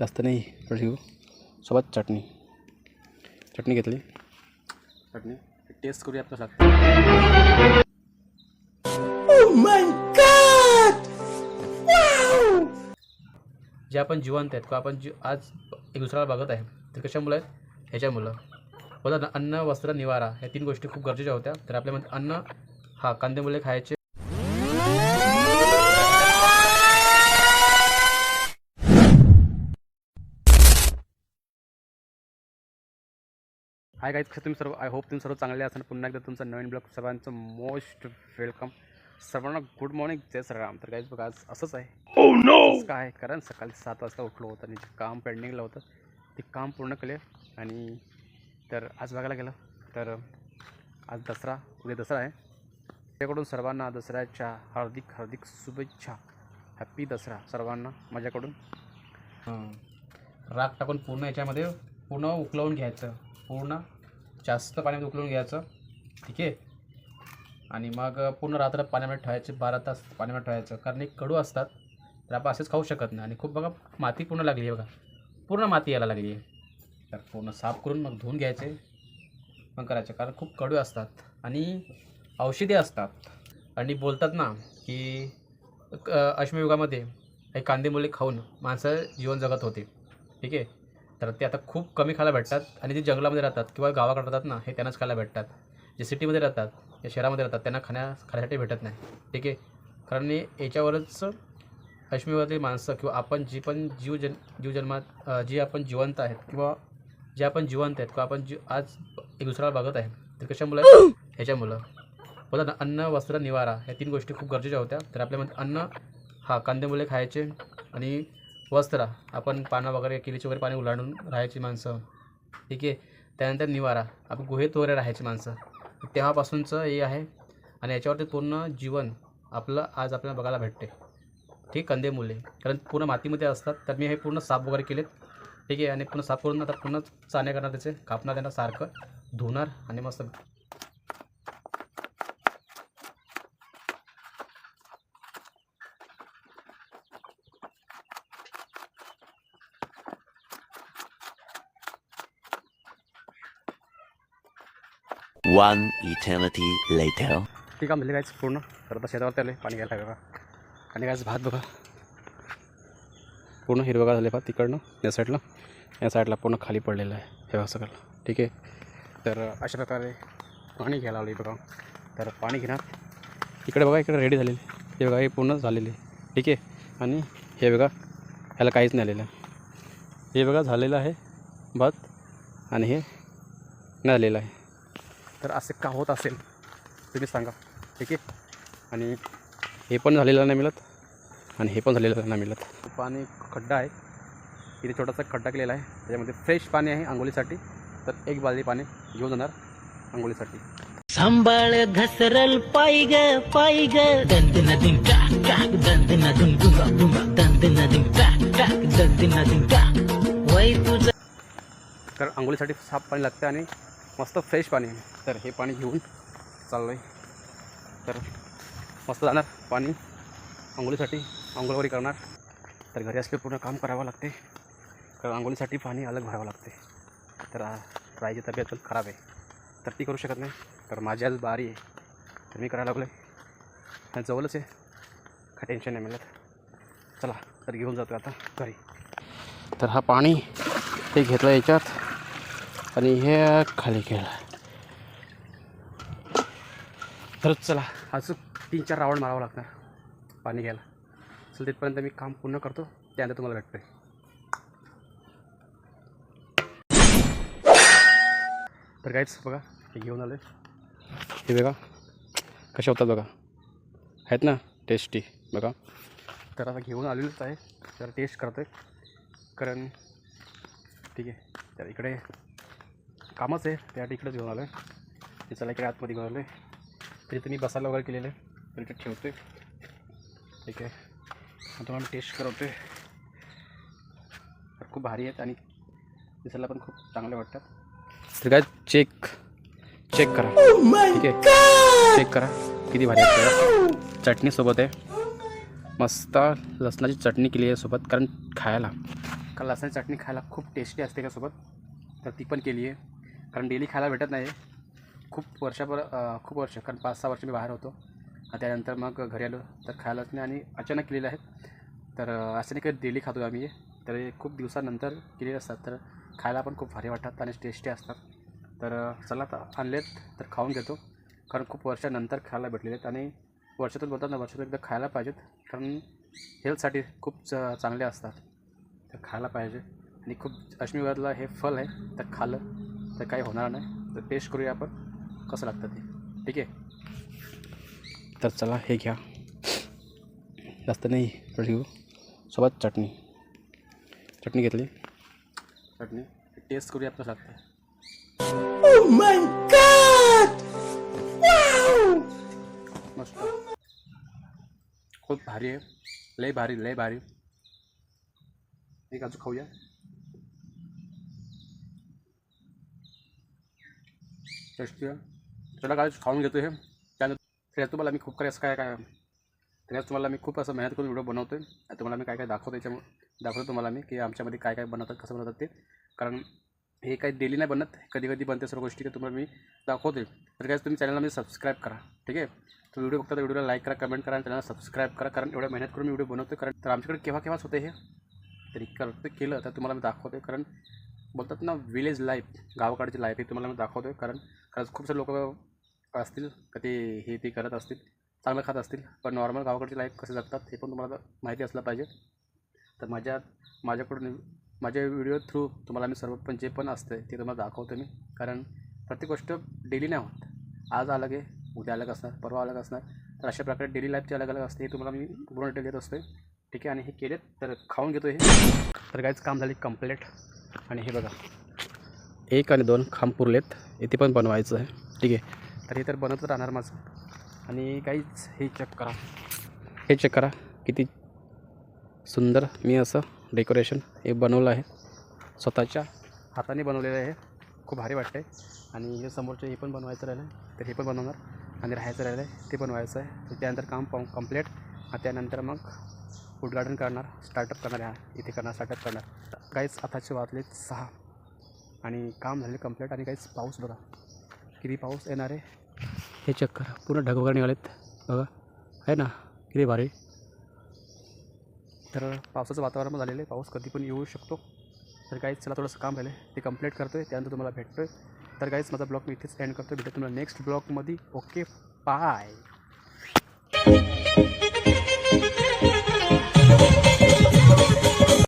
जास्त नाही. थोडी घेऊ. सोबत चटणी. चटणी घेतली. चटणी. टेस्ट करूया आपलं लागतं जे आपण जिवंत आहेत किंवा आपण जी आज एक दुसऱ्याला बघत आहे ते कशामुळे आहेत? ह्याच्यामुळं बघा ना अन्न वस्त्र निवारा ह्या तीन गोष्टी खूप गरजेच्या होत्या. तर आपल्यामध्ये अन्न हा कांदेमुळे खायचे. हाय गाईज कसं तुम्ही सर्व आय होप तुम्ही सर्व चांगले असाल. पुन्हा एकदा तुमचं नवीन ब्लॉग सर्वांचं मोस्ट वेलकम सर्वांना गुड मॉर्निंग जय श्रीराम. तर गाईज बघा आज असंच आहे. असंच काय कारण सकाळी सात वाजता उठलो होतं आणि जे काम पेंडिंगला होतं ते काम पूर्ण केले. आणि तर आज बघायला गेलं तर आज दसरा. उद्या दसरा आहे. त्याकडून सर्वांना दसऱ्याच्या हार्दिक हार्दिक शुभेच्छा. हॅप्पी दसरा सर्वांना माझ्याकडून. राग टाकून पूर्ण याच्यामध्ये पूर्ण उकलवून घ्यायचं. पूर्ण जास्त पाण्यामध्ये उकळून घ्यायचं ठीक आहे? आणि मग पूर्ण रात्र पाण्यामध्ये ठेवायचे बारा तास पाण्यामध्ये ठेवायचं. कारण एक कडू असतात तर आपण असेच खाऊ शकत नाही. आणि खूप बघा माती पूर्ण लागली आहे बघा. पूर्ण माती यायला लागली आहे. तर पूर्ण साफ करून मग धुवून घ्यायचे. मग करायचे कारण खूप कडू असतात आणि औषधे असतात. आणि बोलतात ना की अश्मयुगामध्ये हे कांदेमुळे खाऊन माणसं जीवन जगत होते. ठीक आहे? तर ते आता खूप कमी खायला भेटतात. आणि जे जंगलामध्ये राहतात किंवा गावाकडे राहतात ना हे त्यांनाच खायला भेटतात. जे सिटीमध्ये राहतात या शहरामध्ये राहतात त्यांना खाण्या खाण्यासाठी भेटत नाही. ठीक आहे? कारण याच्यावरच अश्मीवादी माणसं किंवा आपण जी पण जीव जन जीवजन्मात जी आपण जिवंत आहेत किंवा जे आपण जिवंत आहेत किंवा आपण जी आज एक दुसऱ्याला बघत आहे तर कशामुळे? ह्याच्यामुळं. बोला ना अन्न वस्त्र निवारा ह्या तीन गोष्टी खूप गरजेच्या होत्या. तर आपल्यामध्ये अन्न हा कांदेमुळे खायचे आणि वस्त्र आपण पानं वगैरे किलीचे वगैरे पाणी उलांडून राहायची माणसं. ठीक आहे? त्यानंतर निवारा. आपण गुहेत वगैरे राहायची माणसं. तेव्हापासूनचं हे आहे आणि याच्यावरती पूर्ण जीवन आपलं आज आपल्याला बघायला भेटते. ठीक? कंदे मुले. कारण पूर्ण मातीमध्ये असतात. तर मी हे पूर्ण साफ वगैरे केलेत. ठीक आहे? आणि पूर्ण साफ करून आता पूर्ण चाण्या करणार त्याचे. कापणार त्यांना सारखं. धुणार आणि मस्त वन इटर्निटी लेटर ठीक आहे झाले कायच पूर्ण. तर आता शेतावर त्याला पाणी घ्यायला बघा आणि कायच भात बघा. पूर्ण हिरवगार झाले भात तिकडनं या साईडला या साईडला पूर्ण खाली पडलेलं आहे. हे बघा सगळं. ठीक आहे? तर अशा प्रकारे पाणी घ्यायला लावले बघा. तर पाणी घेणार. इकडे बघा इकडे रेडी झालेली. हे बघा हे पूर्ण झालेली. ठीक आहे? आणि हे बघा ह्याला काहीच नाही आलेलं. हे बघा झालेलं आहे भात. आणि हे नाही आलेलं आहे. तर असे का होत असेल तुम्ही सांगा. ठीक आहे? आणि हे पण झालेलं नाही मिळत आणि हे पण झालेलं नाही मिळत. पाणी खड्डा आहे. इथे छोटासा खड्डा केलेला आहे. त्याच्यामध्ये फ्रेश पाणी आहे आंघोळीसाठी. तर एक बालदी पाणी घेऊन जाणार आंघोळीसाठी. सांभाळ घसरल पाय ग पाय ग. दंद नदीन टाक नदीन टाक टाक दंद नदीन टाक वय तुझं तर आंघोळीसाठी साफ पाणी लागतं आणि मस्त फ्रेश पाणी आहे. तर हे पाणी घेऊन चाललो आहे तर मस्त जाणार पाणी आंघोळीसाठी आंघोळवारी करणार. तर घरी असले पूर्ण काम करावं लागते. कारण आंघोळीसाठी पाणी अलग भरावं लागते. तर राईची तब्येत खराब आहे. तर ती करू शकत नाही. तर माझी आज बारी आहे. तर मी करायला लागलो आहे आणि जवळच आहे. काय टेन्शन नाही मिळत. चला तर घेऊन जातो आता घरी. तर हा पाणी ते घेतलं याच्यात. आणि हे खाली केलं. तर चला अजून तीन चार राऊंड मारावं लागणार. पाणी घ्यायला. चल तिथपर्यंत मी काम पूर्ण करतो. त्यानंतर तुम्हाला भेटतोय. तर काहीच बघा हे घेऊन आले हे बघा कशा होतात बघा. आहेत ना टेस्टी बघा. तर आता घेऊन आलेलोच आहे. तर टेस्ट करतो आहे कारण ठीक आहे. तर इकडे कामच आहे. त्यासाठी इकडेच घेऊन आलो आहे ते चला इकडे आतमध्ये घेऊन आलो आहे तर मी बसायला वगैरे केलेलं आहे. तर इथे ठेवतो आहे ठीक आहे. तुम्हाला टेस्ट करवतो आहे खूप भारी आहेत आणि दिसायला पण खूप चांगले वाटतात. तर काय चेक चेक करा. ठीक आहे. चेक करा. किती भारी आहे बघा. चटणी सोबत आहे. मस्त लसणाची चटणी केली आहे सोबत. कारण खायला. का लसणाची चटणी खायला खूप टेस्टी असते त्यासोबत तर ती पण केली आहे. कारण डेली खायला भेटत नाही. खूप वर्षापर खूप वर्ष कारण पाच सहा वर्ष मी बाहेर होतो. त्यानंतर मग घरी आलो तर खायलाच नाही आणि अचानक केलेलं आहे तर असं नाही काही डेली खातो आम्ही. तर हे खूप दिवसानंतर केलेले असतात. तर खायला पण खूप भारी वाटतात आणि टेस्टी असतात. तर चला आता आणलेत तर खाऊन घेतो. कारण खूप वर्षानंतर खायला भेटलेले आहेत आणि वर्षातून बोलतात ना वर्षातून एकदा खायला पाहिजेत. कारण हेल्थसाठी खूप च चांगले असतात. तर खायला पाहिजे. आणि खूप अश्मीवरला हे फल आहे तर खाल्लं. तर काही होणार नाही. तर टेस्ट करूया आपण. कसं लागतं ते. ठीक आहे? तर चला हे घ्या. जास्त नाही थोडं घेऊ. सोबत चटणी. चटणी घेतली. चटणी. टेस्ट करूया कसं लागतं. मस्त. खूप भारी आहे. लय भारी लय भारी. एक अजून खाऊया. टेस्टी आहे. चला काय खाऊन घेतो हे. त्यानंतर त्याच्यात तुम्हाला मी खूप काही असं काय काय त्याच्यात तुम्हाला मी खूप असं मेहनत करून व्हिडिओ बनवतो आहे तुम्हाला मी काय काय दाखवतो याच्यामुळे दाखवतो तुम्हाला मी की आमच्यामध्ये काय काय बनवतात कसं बनवतात ते. कारण हे काही डेली नाही बनत. कधी कधी बनते सर्व गोष्टी की तुम्हाला मी दाखवते तर काय तुम्ही चॅनलला मी सबस्क्राईब करा. ठीक आहे? तर व्हिडिओ बघता तर व्हिडिओला लाईक करा कमेंट करा आणि चॅनलला सबस्क्राईब करा. कारण एवढ्या मेहनत करून मी व्हिडिओ बनवतो कारण तर आमच्याकडे केव्हा केव्हाच होते हे? तरी करतो केलं तर तुम्हाला मी दाखवतो कारण बोलतात ना विलेज लाईफ गावाकडची लाईफ हे तुम्हाला मी दाखवतो आहे कारण खरंच खूप सारे लोक असतील का ते हे ते करत असतील चांगलं खात असतील पण नॉर्मल गावाकडची लाईफ कसे जगतात हे पण तुम्हाला माहिती असलं पाहिजे. तर माझ्या माझ्याकडून माझ्या व्हिडिओ थ्रू तुम्हाला मी सर्व पण जे पण असतं ते तुम्हाला दाखवतो मी. कारण प्रत्येक गोष्ट डेली नाही होत. आज अलग आहे उद्या अलग असणार परवा अलग असणार. तर अशा प्रकारे डेली लाईफची अलग अलग असते हे तुम्हाला मी पूर्ण डिटेल देत असतो ठीक आहे आणि हे केलेत तर खाऊन घेतो हे. तर काहीच काम झाले कंप्लीट आणि हे बघा. एक आणि दोन खांब पुरलेत. इथे पण बनवायचं आहे. ठीक आहे. तर हे तर बनवत राहणार माझं. आणि काहीच हे चेक करा. हे चेक करा. किती सुंदर मी असं डेकोरेशन हे बनवलं आहे. स्वतःच्या हाताने बनवलेलं आहे. खूप भारी वाटते आणि हे समोरचं हे पण बनवायचं राहिलं आहे तर हे पण बनवणार. आणि राहायचं राहिलं आहे ते बनवायचं आहे. तर त्यानंतर काम कंप्लीट त्यानंतर मग उद्घाटन करणार स्टार्टअप करणार आहे इथे करणार स्टार्टअप करणार. काहीच आताचे वाजले सहा आणि काम झाले कंप्लीट आणि काहीच पाऊस बघा. किती पाऊस येणार आहे? हे चेक करा. पूर्ण ढग निघालेत बघा. आहे ना? किती भारी. तर पावसाचं वातावरण झालेलं आहे. पाऊस कधी पण येऊ शकतो. तर काहीच चला थोडंसं काम झालं आहे ते कंप्लीट करतो आहे त्यानंतर तुम्हाला भेटतो आहे तर काहीच माझा ब्लॉग मी इथेच एंड करतो भेटतो तुम्हाला नेक्स्ट ब्लॉगमध्ये. Okay bye